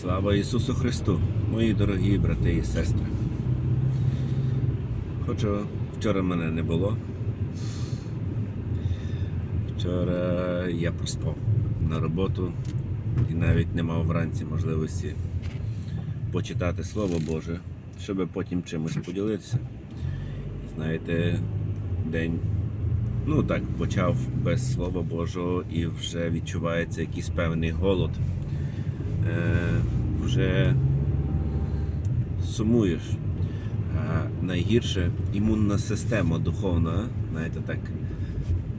Слава Ісусу Христу, мої дорогі брати і сестри. Хочу, вчора мене не було. Вчора я проспав на роботу і навіть не мав вранці можливості почитати Слово Боже, щоб потім чимось поділитися. Знаєте, день, ну так, почав без Слова Божого і вже відчувається якийсь певний голод. Е, вже сумуєш. А найгірше імунна система духовна, знаєте, так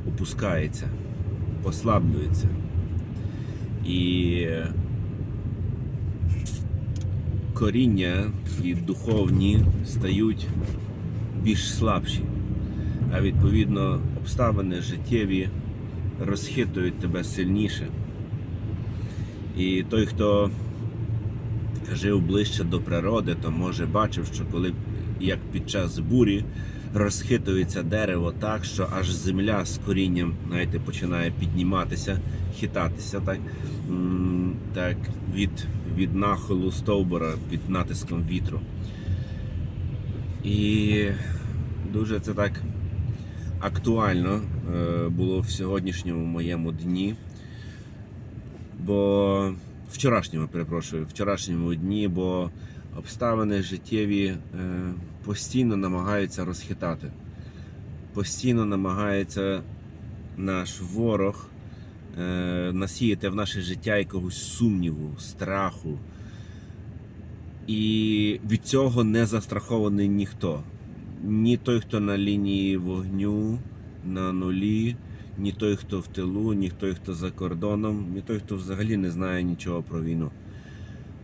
опускається, послаблюється. І коріння і духовні стають більш слабші, а відповідно обставини життєві розхитують тебе сильніше. І той, хто жив ближче до природи, то може бачив, що коли як під час бурі розхитується дерево так, що аж земля з корінням знаєте, починає підніматися, хитатися так, так від, від нахилу стовбура під натиском вітру. І дуже це так актуально е, було в сьогоднішньому моєму дні. Бо вчорашньому, перепрошую, вчорашньому дні, бо обставини життєві е, постійно намагаються розхитати. Постійно намагається наш ворог е, насіяти в наше життя якогось сумніву, страху. І від цього не застрахований ніхто. Ні той, хто на лінії вогню, на нулі, ні той, хто в тилу, ні той, хто за кордоном, ні той, хто взагалі не знає нічого про війну.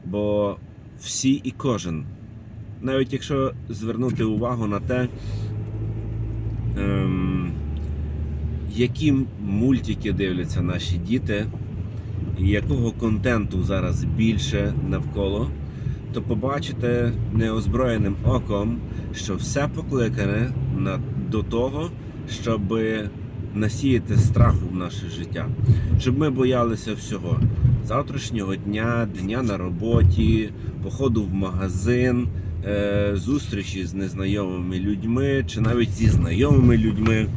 Бо всі і кожен, навіть якщо звернути увагу на те, ем, які мультики дивляться наші діти, і якого контенту зараз більше навколо, то побачите неозброєним оком, що все покликане на, до того, щоби насіяти страху в наше життя, щоб ми боялися всього завтрашнього дня, дня на роботі, походу в магазин, е, зустрічі з незнайомими людьми чи навіть зі знайомими людьми,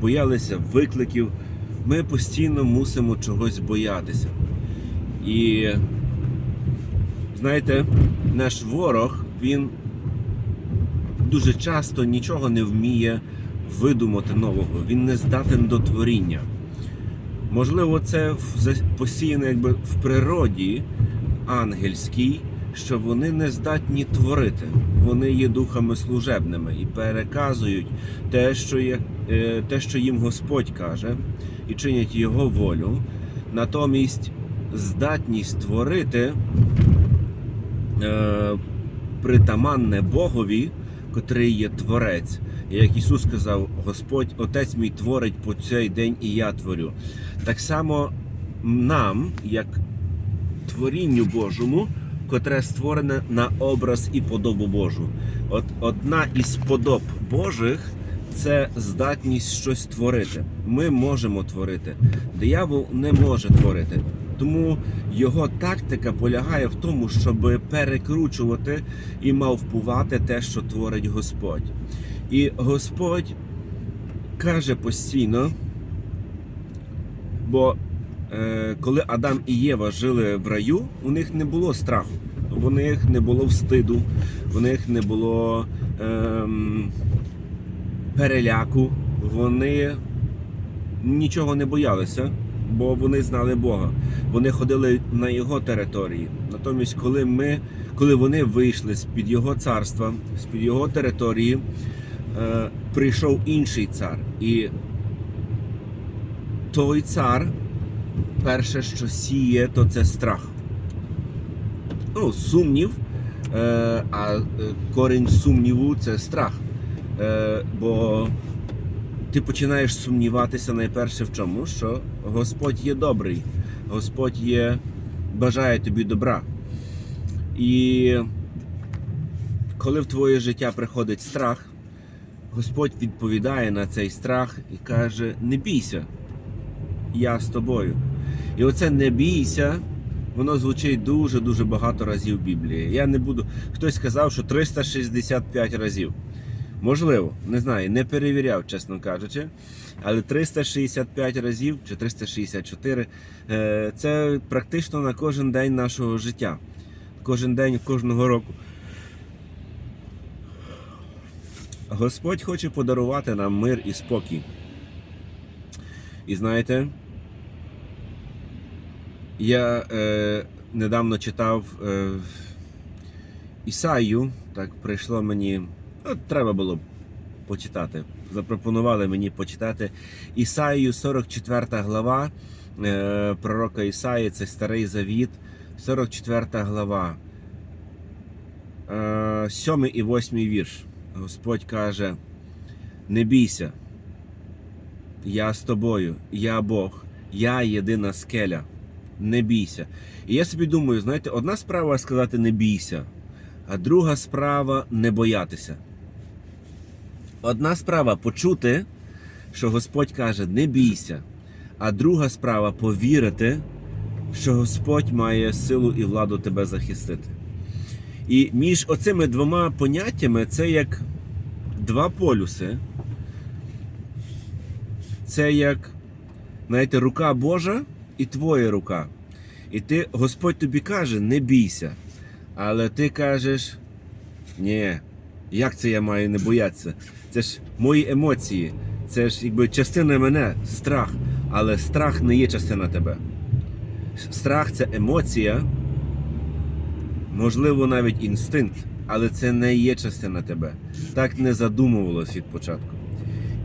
боялися викликів. Ми постійно мусимо чогось боятися. І знаєте, наш ворог, він дуже часто нічого не вміє видумати нового, він не здатен до творіння. Можливо, це посіяно якби в природі ангельській, що вони не здатні творити. Вони є духами служебними і переказують те, що, є, е, те, що їм Господь каже, і чинять Його волю. Натомість здатність творити е, притаманне Богові, котрий є творець. І як Ісус сказав, Господь, Отець мій творить по цей день, і я творю. Так само нам, як творінню Божому, котре створене на образ і подобу Божу. От одна із подоб Божих це здатність щось творити. Ми можемо творити. Диявол не може творити. Тому його тактика полягає в тому, щоб перекручувати і мавпувати те, що творить Господь. І Господь каже постійно, бо е, коли Адам і Єва жили в раю, у них не було страху, у них не було встиду, у них не було ем, переляку, вони нічого не боялися, бо вони знали Бога. Вони ходили на його території. Натомість, коли ми, коли вони вийшли з під його царства, з під його території, е, прийшов інший цар. І той цар, перше, що сіє, то це страх. Ну, сумнів, е, а е, корінь сумніву це страх. Е, бо ти починаєш сумніватися найперше в чому, що Господь є добрий, Господь є, бажає тобі добра. І коли в твоє життя приходить страх, Господь відповідає на цей страх і каже: не бійся, я з тобою. І оце не бійся воно звучить дуже-дуже багато разів в Біблії. Я не буду. Хтось сказав, що 365 разів. Можливо, не знаю, не перевіряв, чесно кажучи. Але 365 разів чи 364 е, це практично на кожен день нашого життя. Кожен день кожного року. Господь хоче подарувати нам мир і спокій. І знаєте, я е, недавно читав е, Ісаю, так прийшло мені, от треба було почитати. Запропонували мені почитати Ісаїю 44 глава е, пророка Ісаї, це Старий Завіт, 44 глава, е, 7 і 8 вірш. Господь каже: Не бійся, я з тобою, я Бог, я єдина скеля. Не бійся. І я собі думаю, знаєте, одна справа сказати не бійся, а друга справа не боятися. Одна справа почути, що Господь каже, не бійся, а друга справа повірити, що Господь має силу і владу тебе захистити. І між оцими двома поняттями це як два полюси. Це як, знаєте, рука Божа і твоя рука. І ти, Господь тобі каже, не бійся. Але ти кажеш, ні, як це я маю не боятися? Це ж мої емоції, це ж якби частина мене, страх. Але страх не є частина тебе. Страх це емоція, можливо, навіть інстинкт, але це не є частина тебе. Так не задумувалось від початку.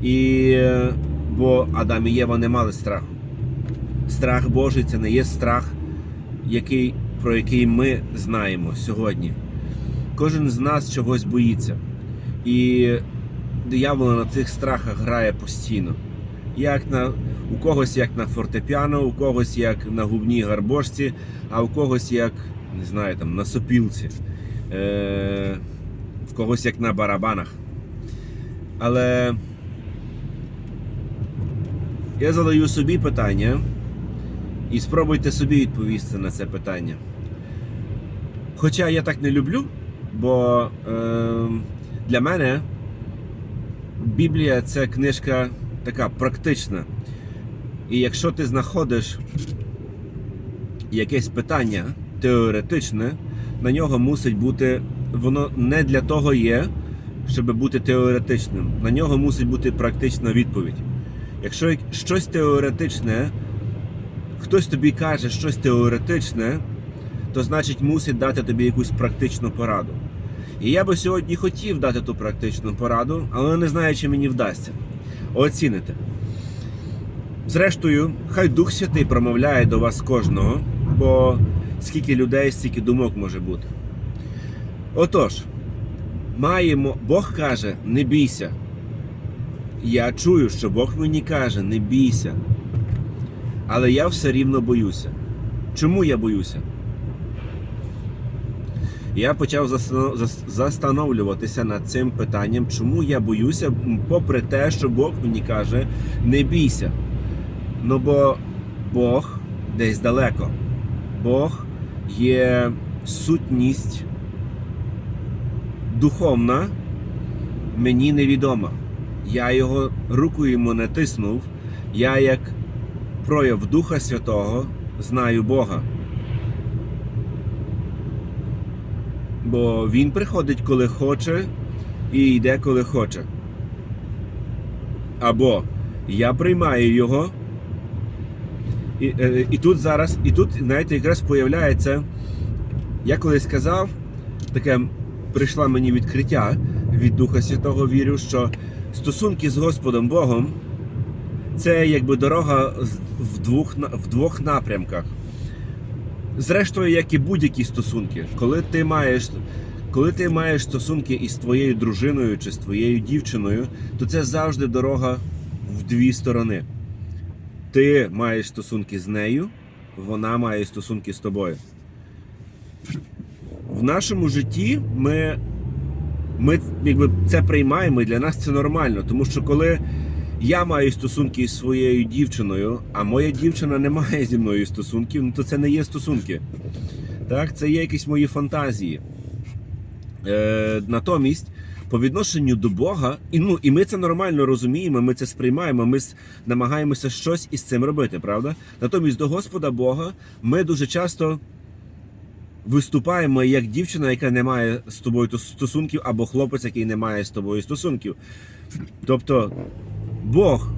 І бо Адам і Єва не мали страху. Страх Божий це не є страх, який, про який ми знаємо сьогодні. Кожен з нас чогось боїться. І диявол на цих страхах грає постійно. Як на, у когось як на фортепіано, у когось як на губній гарбошці, а у когось як, не знаю, там, на сопілці, е, в когось як на барабанах. Але я задаю собі питання і спробуйте собі відповісти на це питання. Хоча я так не люблю, бо е, для мене Біблія це книжка така практична. І якщо ти знаходиш якесь питання теоретичне, на нього мусить бути, воно не для того є, щоб бути теоретичним. На нього мусить бути практична відповідь. Якщо щось теоретичне, хтось тобі каже щось теоретичне, то значить мусить дати тобі якусь практичну пораду. І я би сьогодні хотів дати ту практичну пораду, але не знаю, чи мені вдасться. Оціните. Зрештою, хай Дух Святий промовляє до вас кожного, бо скільки людей, стільки думок може бути. Отож, маємо, Бог каже, не бійся. Я чую, що Бог мені каже, не бійся. Але я все рівно боюся. Чому я боюся? Я почав застановлюватися над цим питанням, чому я боюся, попри те, що Бог мені каже, не бійся. Ну бо Бог десь далеко. Бог є сутність духовна, мені невідома. Я його руку йому не тиснув. Я як прояв Духа Святого знаю Бога. Бо він приходить, коли хоче, і йде, коли хоче. Або я приймаю його. І, е, і тут зараз, і тут, знаєте, якраз появляється. Я колись сказав, таке прийшло мені відкриття від Духа Святого вірю, що стосунки з Господом Богом це якби дорога в двох, в двох напрямках. Зрештою, як і будь-які стосунки, коли ти маєш. Коли ти маєш стосунки із твоєю дружиною чи з твоєю дівчиною, то це завжди дорога в дві сторони. Ти маєш стосунки з нею, вона має стосунки з тобою. В нашому житті ми, ми якби це приймаємо, і для нас це нормально. Тому що коли я маю стосунки зі своєю дівчиною, а моя дівчина не має зі мною стосунків, ну то це не є стосунки. Так, це є якісь мої фантазії. Е, натомість, по відношенню до Бога, і, ну, і ми це нормально розуміємо, ми це сприймаємо, ми намагаємося щось із цим робити, правда? Натомість до Господа Бога ми дуже часто виступаємо як дівчина, яка не має з тобою стосунків, або хлопець, який не має з тобою стосунків. Тобто, Бог,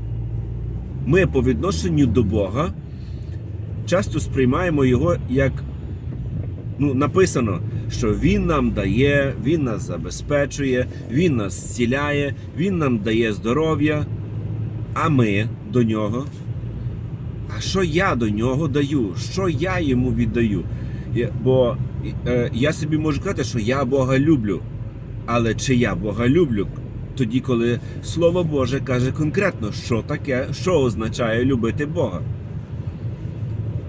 ми по відношенню до Бога часто сприймаємо його як ну, написано, що Він нам дає, Він нас забезпечує, Він нас зціляє, Він нам дає здоров'я, а ми до нього. А що я до нього даю? Що я йому віддаю? Бо е, я собі можу казати, що я Бога люблю. Але чи я Бога люблю? Тоді, коли Слово Боже каже конкретно, що таке, що означає любити Бога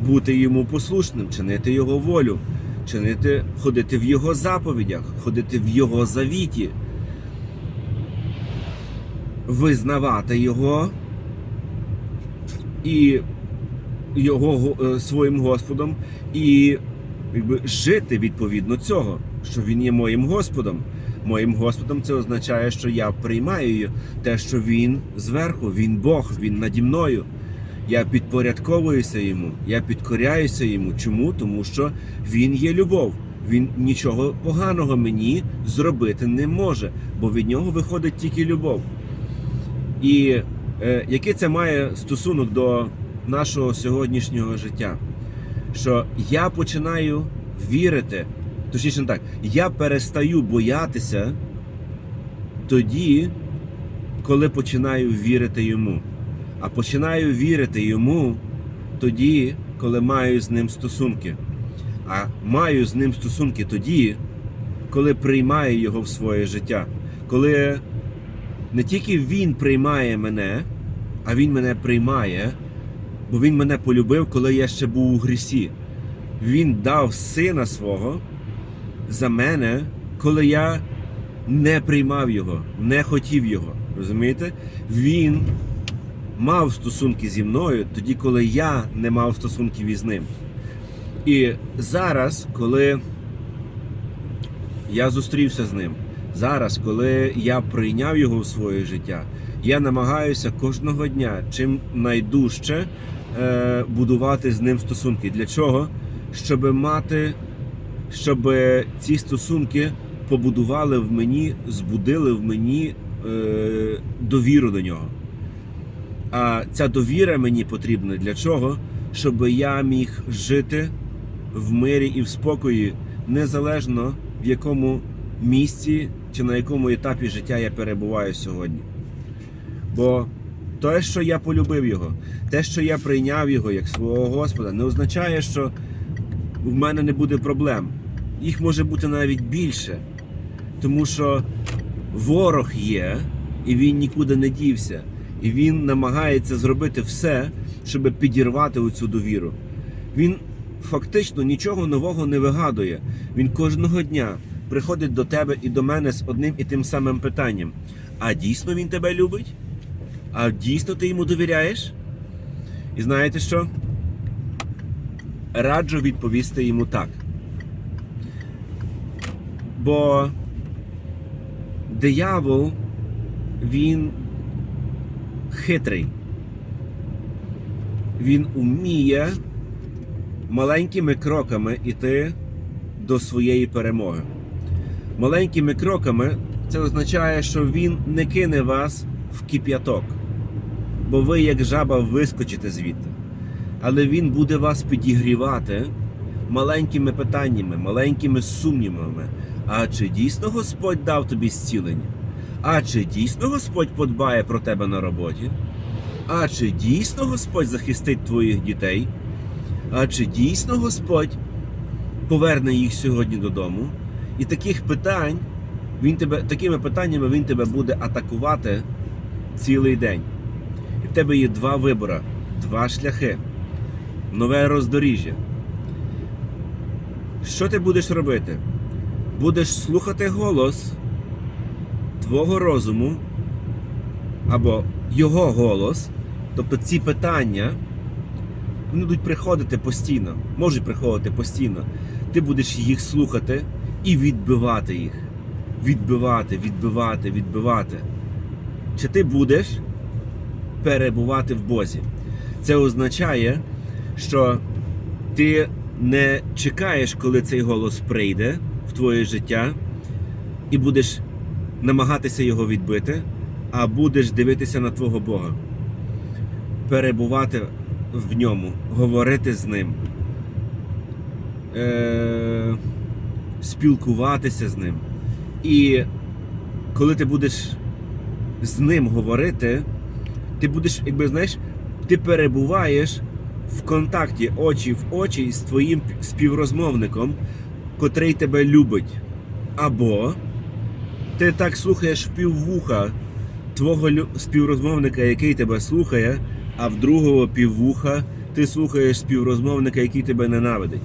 бути йому послушним, чинити його волю, чинити, ходити в його заповідях, ходити в його завіті, визнавати його і його е, своїм Господом, і якби, жити відповідно цього, що він є моїм Господом. Моїм Господом це означає, що я приймаю те, що він зверху, він Бог, він наді мною. Я підпорядковуюся йому, я підкоряюся йому. Чому? Тому що він є любов. Він нічого поганого мені зробити не може, бо від нього виходить тільки любов. І е, який це має стосунок до нашого сьогоднішнього життя? Що я починаю вірити, точніше не так, я перестаю боятися тоді, коли починаю вірити йому. А починаю вірити йому тоді, коли маю з ним стосунки. А маю з ним стосунки тоді, коли приймаю його в своє життя. Коли не тільки він приймає мене, а він мене приймає, бо він мене полюбив, коли я ще був у грісі. Він дав сина свого за мене, коли я не приймав його, не хотів його. Розумієте? Він мав стосунки зі мною тоді, коли я не мав стосунків із ним. І зараз, коли я зустрівся з ним, зараз, коли я прийняв його в своє життя, я намагаюся кожного дня чим найдужче е, будувати з ним стосунки. Для чого? Щоб мати, щоб ці стосунки побудували в мені, збудили в мені е, довіру до нього. А ця довіра мені потрібна для чого? Щоб я міг жити в мирі і в спокої, незалежно в якому місці чи на якому етапі життя я перебуваю сьогодні. Бо те, що я полюбив його, те, що я прийняв його як свого Господа, не означає, що в мене не буде проблем. Їх може бути навіть більше. Тому що ворог є, і він нікуди не дівся. І він намагається зробити все, щоб підірвати оцю довіру. Він фактично нічого нового не вигадує. Він кожного дня приходить до тебе і до мене з одним і тим самим питанням: а дійсно він тебе любить? А дійсно ти йому довіряєш? І знаєте що? Раджу відповісти йому так. Бо диявол, він хитрий. Він уміє маленькими кроками йти до своєї перемоги. Маленькими кроками це означає, що він не кине вас в кип'яток, бо ви, як жаба, вискочите звідти. Але він буде вас підігрівати маленькими питаннями, маленькими сумнівами. А чи дійсно Господь дав тобі зцілення? А чи дійсно Господь подбає про тебе на роботі? А чи дійсно Господь захистить твоїх дітей? А чи дійсно Господь поверне їх сьогодні додому? І таких питань, він тебе, такими питаннями він тебе буде атакувати цілий день. І в тебе є два вибори, два шляхи, нове роздоріжжя. Що ти будеш робити? Будеш слухати голос твого розуму або його голос, тобто ці питання, вони будуть приходити постійно, можуть приходити постійно. Ти будеш їх слухати і відбивати їх. Відбивати, відбивати, відбивати. Чи ти будеш перебувати в Бозі? Це означає, що ти не чекаєш, коли цей голос прийде твоє життя, і будеш намагатися його відбити, а будеш дивитися на твого Бога, перебувати в ньому, говорити з ним, е- спілкуватися з ним. І коли ти будеш з ним говорити, ти будеш, якби знаєш, ти перебуваєш в контакті очі в очі з твоїм співрозмовником, котрий тебе любить. Або ти так слухаєш піввуха твого співрозмовника, який тебе слухає, а в другого піввуха ти слухаєш співрозмовника, який тебе ненавидить.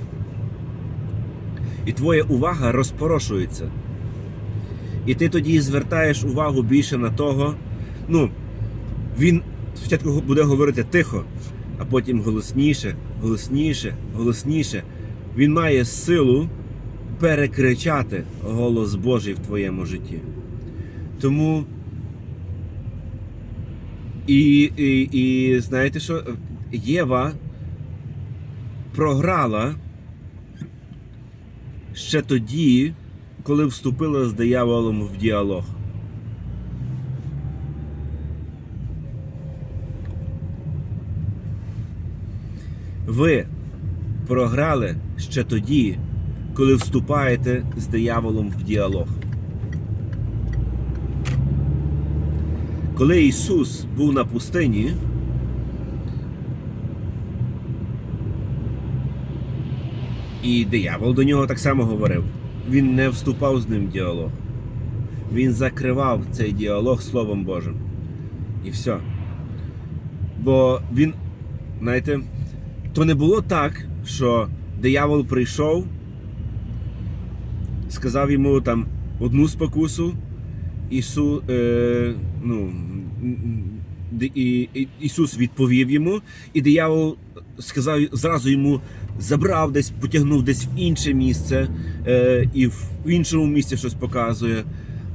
І твоя увага розпорошується. І ти тоді звертаєш увагу більше на того. Ну, він спочатку буде говорити тихо, а потім голосніше, голосніше, голосніше. Він має силу перекричати голос Божий в твоєму житті. Тому. І, і, і знаєте що? Єва програла ще тоді, коли вступила з дияволом в діалог. Ви програли ще тоді, коли вступаєте з дияволом в діалог. Коли Ісус був на пустині, і диявол до нього так само говорив. Він не вступав з ним в діалог. Він закривав цей діалог Словом Божим. І все. Бо він, знаєте, то не було так, що диявол прийшов, сказав йому там одну спокусу, Ісу, е, ну, і, і, Ісус відповів йому, і диявол сказав зразу йому, забрав десь, потягнув десь в інше місце, е, і в іншому місці щось показує.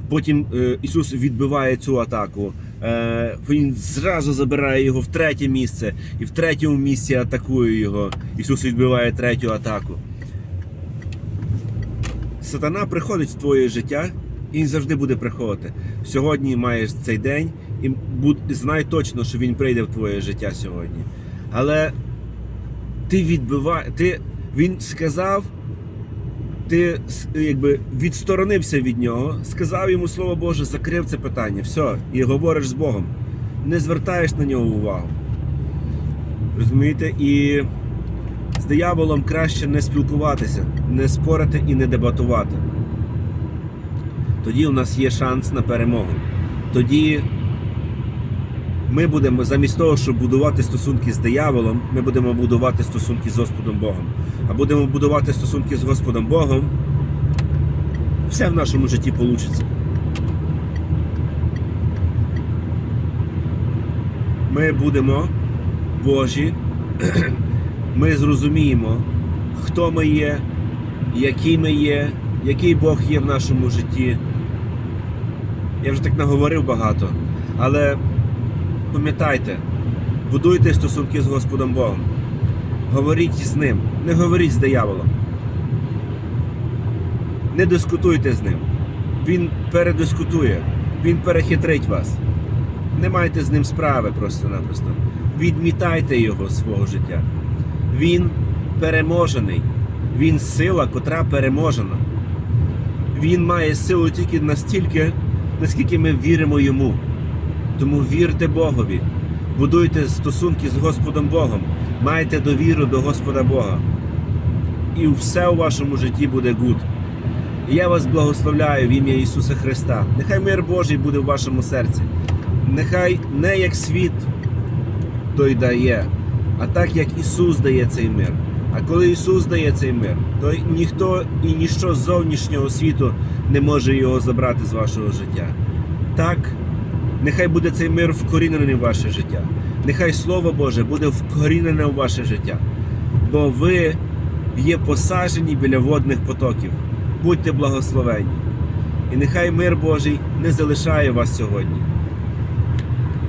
Потім е, Ісус відбиває цю атаку. Е, він зразу забирає його в третє місце, і в третьому місці атакує його. Ісус відбиває третю атаку. Сатана приходить в твоє життя, і він завжди буде приходити. Сьогодні маєш цей день, і знай точно, що він прийде в твоє життя сьогодні. Але ти відбиваєш, ти, він сказав, ти якби відсторонився від нього, сказав йому слово Боже, закрив це питання, все, і говориш з Богом. Не звертаєш на нього увагу. Розумієте? І з дияволом краще не спілкуватися, не спорити і не дебатувати. Тоді у нас є шанс на перемогу. Тоді ми будемо замість того, щоб будувати стосунки з дияволом, ми будемо будувати стосунки з Господом Богом. А будемо будувати стосунки з Господом Богом, все в нашому житті вийде. Ми будемо Божі, ми зрозуміємо, хто ми є, які ми є, який Бог є в нашому житті. Я вже так наговорив багато, але пам'ятайте, будуйте стосунки з Господом Богом. Говоріть з ним, не говоріть з дияволом. Не дискутуйте з ним. Він передискутує, він перехитрить вас. Не майте з ним справи просто-напросто. Відмітайте його з свого життя. Він переможений. Він сила, котра переможена. Він має силу тільки настільки, наскільки ми віримо йому. Тому вірте Богові, будуйте стосунки з Господом Богом, майте довіру до Господа Бога. І все у вашому житті буде гуд. Я вас благословляю в ім'я Ісуса Христа. Нехай мир Божий буде в вашому серці. Нехай не як світ той дає, а так як Ісус дає цей мир. А коли Ісус дає цей мир, то ніхто і ніщо з зовнішнього світу не може його забрати з вашого життя. Так Нехай буде цей мир вкорінений в ваше життя. Нехай Слово Боже буде вкорінене в ваше життя. Бо ви є посаджені біля водних потоків. Будьте благословені. І нехай мир Божий не залишає вас сьогодні.